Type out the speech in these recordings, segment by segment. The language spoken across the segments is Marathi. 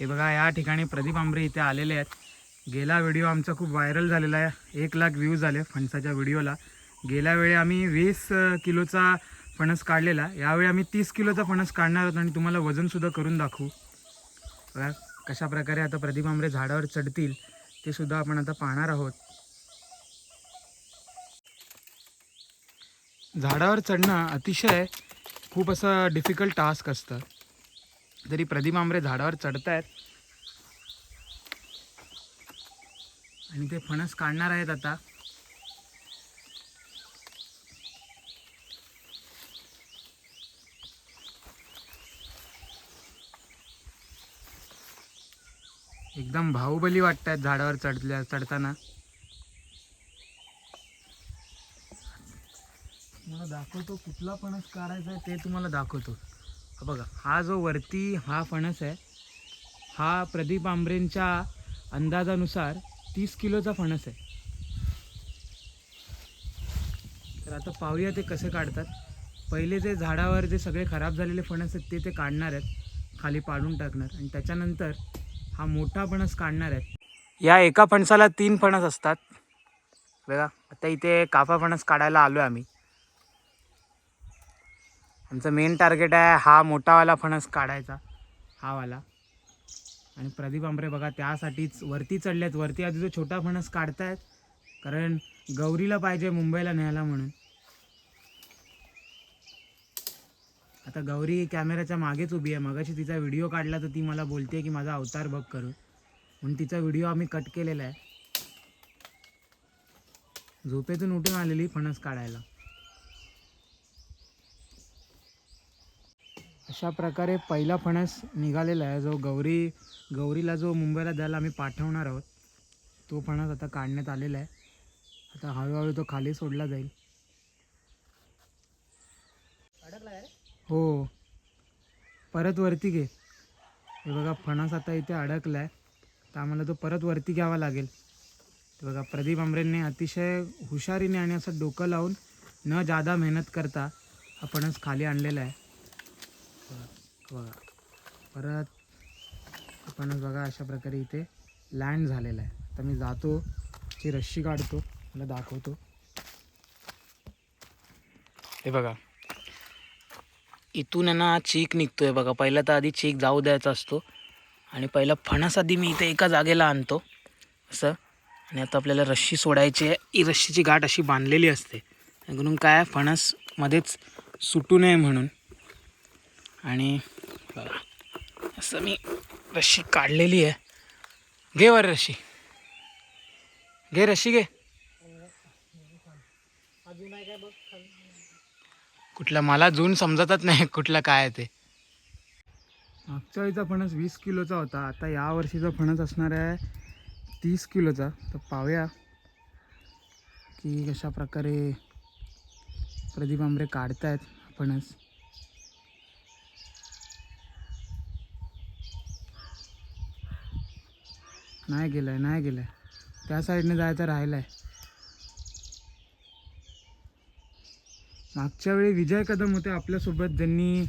हे बघा या ठिकाणी प्रदीप आंबरे इथे आलेले आहेत. गेला व्हिडिओ आमचा खूप व्हायरल झालेला आहे. एक लाख व्ह्यूज झाले फणसाच्या व्हिडिओला. गेल्या वेळी आम्ही वीस किलोचा फणस काढलेला. यावेळी आम्ही तीस किलोचा फणस काढणार आहोत आणि तुम्हाला वजनसुद्धा करून दाखवू. बघा कशा प्रकारे आता प्रदीप आंबरे झाडावर चढतील ते सुद्धा आपण आता पाहणार आहोत. झाडावर चढणं अतिशय खूप असं डिफिकल्ट टास्क असतं. तरी प्रदीप आंबरे झाडावर चढतायत आणि ते फणस काढणार आहेत आता. एकदम भाहुबली वाटतायत झाडावर चढल्या चढताना. तुम्हाला दाखवतो कुठला फणस काढायचा आहे ते तुम्हाला दाखवतो. बघा हा जो वरती हा फणस आहे हा प्रदीप आंबरेंच्या अंदाजानुसार तीस किलोचा फणस आहे. तर आता पाहूया ते कसे काढतात. पहिले जे झाडावर जे सगळे खराब झालेले फणस आहेत ते ते काढणार आहेत खाली पाडून टाकणार. आणि त्याच्यानंतर हा मोठा फणस काढणार आहेत. या एका फणसाला तीन फणस असतात. बघा आता इथे काफा फणस काढायला आलो आहे आम्ही. आमचं मेन टार्गेट आहे हा मोठावाला फणस काढायचा हा वाला. आणि प्रदीप आंबरे बघा त्यासाठीच वरती चढल्यात. वरती आधी जो छोटा फणस काढतायत कारण गौरीला पाहिजे मुंबईला न्यायला म्हणून. आता गौरी कॅमेऱ्याच्या मागेच उभी आहे. मगाशी तिचा व्हिडिओ काढला तर ती मला बोलते की माझा अवतार बघ करू म्हणून तिचा व्हिडिओ आम्ही कट केलेला आहे. झोपेतून उठून आलेली फणस काढायला. अशा प्रकारे पहिला फणस निघालेला आहे. जो गौरी गौरीला जो मुंबईला द्यायला आम्ही पाठवणार आहोत तो फणस आता काढण्यात आलेला आहे. आता हळूहळू तो खाली सोडला जाईल. हो. परत वरती घे. हे बघा फणस आता इथे अडकला आहे तर आम्हाला तो परत वरती घ्यावा लागेल. ते बघा प्रदीप आंबरेंनी अतिशय हुशारीने आणि असं डोकं लावून न जादा मेहनत करता हा फणस खाली आणलेला आहे. बघा परत आपणच बघा अशा प्रकारे इथे लँड झालेला आहे. आता मी जातो ची रश्शी काढतो मला दाखवतो. हे बघा. इथून आहे ना चीक निघतोय बघा. पहिला तर आधी चीक जाऊ द्यायचा असतो. आणि पहिला फणस आधी मी इथे एका जागेला आणतो. असं. आणि आता आपल्याला रश्शी सोडायची आहे. ही रश्शीची गाठ अशी बांधलेली असते. म्हणून काय फणसमध्येच सुटू नये म्हणून. आणि बघा असं मी रशी काढलेली आहे. घे वर रशी घे रशी घे. कुठला मला जून समजतच नाही कुठला काय आहे ते. मागच्या वेळीचा फणस वीस किलोचा होता. आता या वर्षीचा फणस असणार आहे तीस किलोचा. तर पाहूया की कशा प्रकारे प्रदीप आंबरे काढतायत फणस. नाही गेलाय नाही गेलाय. त्या साईडने जायचं राहिलं आहे मागच्या वेळी विजय कदम होते आपल्यासोबत ज्यांनी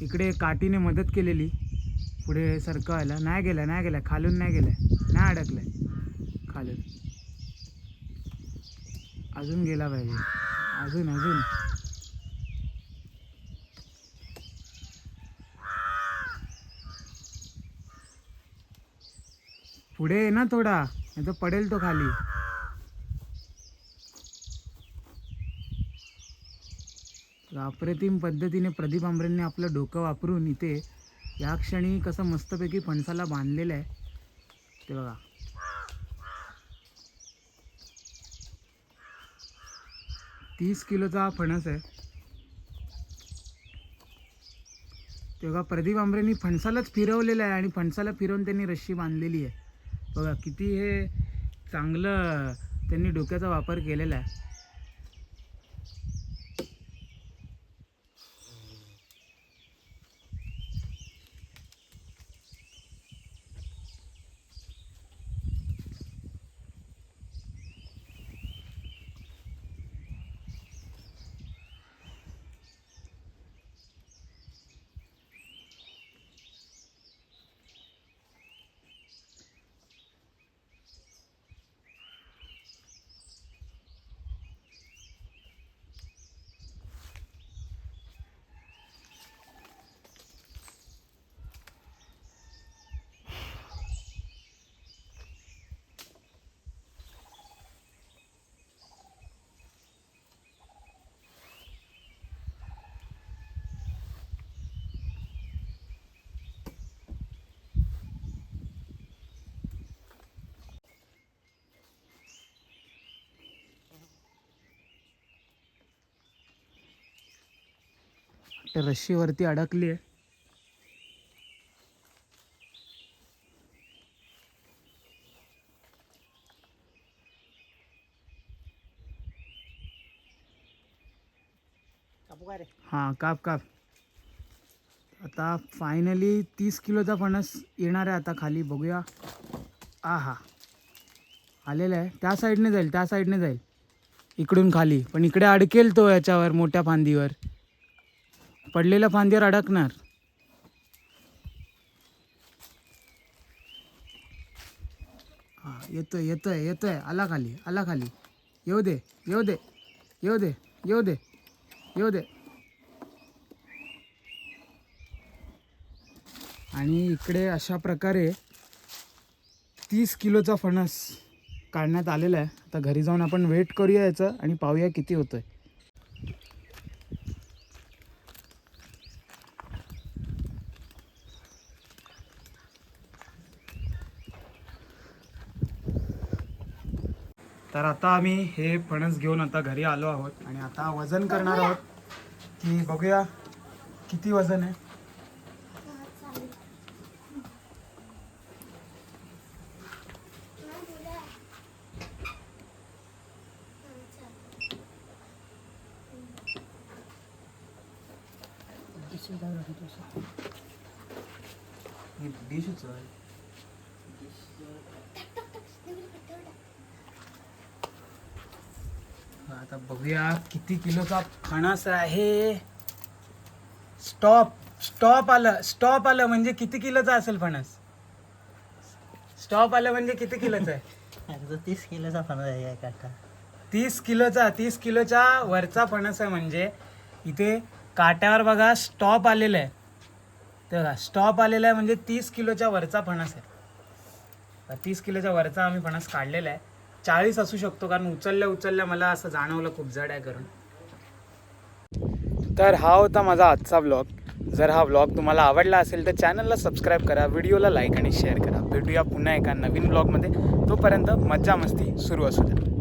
इकडे काठीने मदत केलेली. पुढे सरकवायला. नाही गेलाय नाही गेलाय. खालून नाही गेलाय. नाही अडकलाय. खालून. अजून गेला पाहिजे. अजून अजून. पुढे ये ना थोडा नाही तर पडेल तो खाली. अप्रतिम पद्धतीने प्रदीप आंबरेंनी आपलं डोकं वापरून इथे या क्षणी कसं मस्तपैकी फणसाला बांधलेलं आहे ते बघा. तीस किलोचा हा फणस आहे. ते बघा प्रदीप आंबरेंनी फणसालाच फिरवलेलं आहे आणि फणसाला फिरवून त्यांनी रश्शी बांधलेली आहे. बघा किती हे चांगलं त्यांनी डोक्याचा वापर केलेला आहे. रश्शीवरती अडकली आहे. हां काप काप. आता फायनली तीस किलोचा फणस येणार आहे आता खाली बघूया. आ हा आलेला आहे. त्या साईडने जाईल त्या साईडने जाईल. इकडून खाली. पण इकडे अडकेल तो याच्यावर मोठ्या फांदीवर. पडलेल्या फांदीवर अडकणार. हां येतोय येतोय येतोय. आला खाली आला खाली. येऊ दे येऊ दे येऊ दे येऊ दे येऊ दे. आणि इकडे अशा प्रकारे तीस किलोचा फणस काढण्यात आलेला आहे. आता घरी जाऊन आपण वेट करूया याचं आणि पाहूया किती होतोय. तर आता आम्ही हे फणस घेऊन आता घरी आलो आहोत आणि आता वजन करणार आहोत. की बघूया किती वजन आहे. ही डिशच आहे आता बघूया किती किलोचा फणस आहे. स्टॉप स्टॉप आलं स्टॉप आलं म्हणजे किती किलोचा असेल फणस? स्टॉप आलं म्हणजे किती किलोचा आहे? तीस किलोचा फणस आहे काका तीस किलोचा तीस किलोच्या वरचा फणस आहे म्हणजे इथे काट्यावर बघा स्टॉप आलेला आहे. ते बघा स्टॉप आलेला आहे म्हणजे तीस किलोच्या वरचा फणस आहे. तीस किलोच्या वरचा आम्ही फणस काढलेला आहे. चाळीस असू शकतो कारण उचलल्या उचलल्या मला असं जाणवलं खूप जड आहे करून. तर हा होता माझा आजचा ब्लॉग जर हा ब्लॉग तुम्हाला आवडला असेल तर चॅनलला सबस्क्राईब करा व्हिडिओला लाईक आणि शेअर करा. भेटूया पुन्हा एका नवीन ब्लॉगमध्ये तोपर्यंत मज्जा मस्ती सुरू असू द्या.